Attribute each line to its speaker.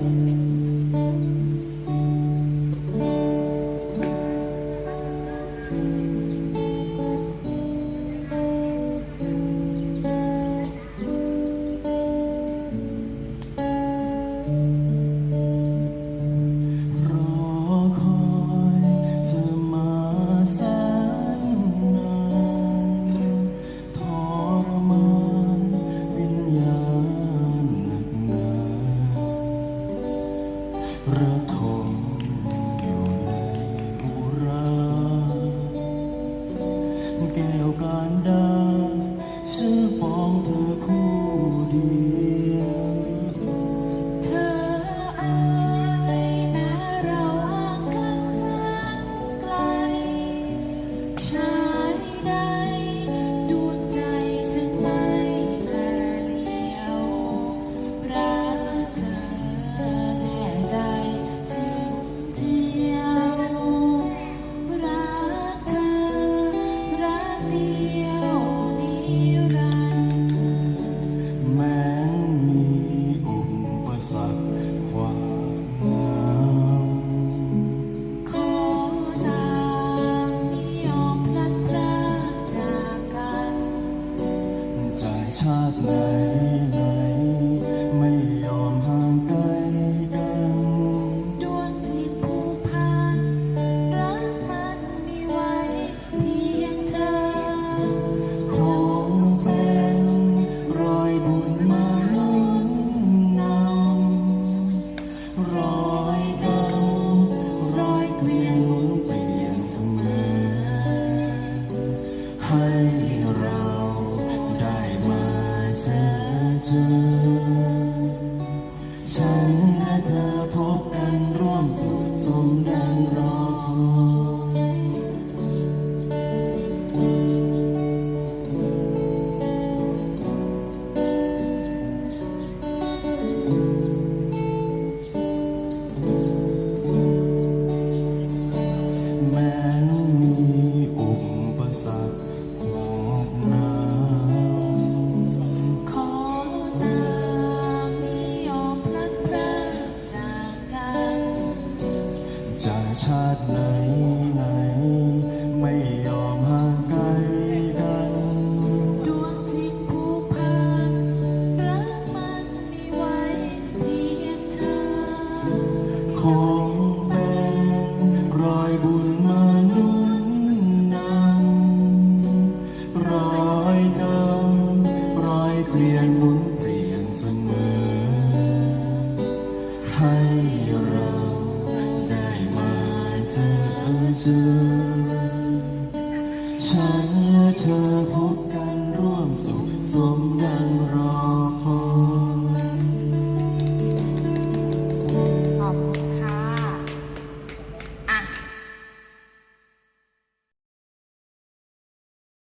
Speaker 1: Amém. รักของอยู่ในอุราแก้วการดาซื้อปองเธอผู้ดี
Speaker 2: เธอพ
Speaker 1: บกันร่วมสุขสมดงรอแม้
Speaker 2: จะ
Speaker 1: ชาติไหนไหน ไม่ยอมห่างไกลกัน
Speaker 2: ดวงจิตผู้พันรักมันมีไว้เพียงเธอ
Speaker 1: อ จูฉันและเธอพบกันร่วมสุขสมดังรอ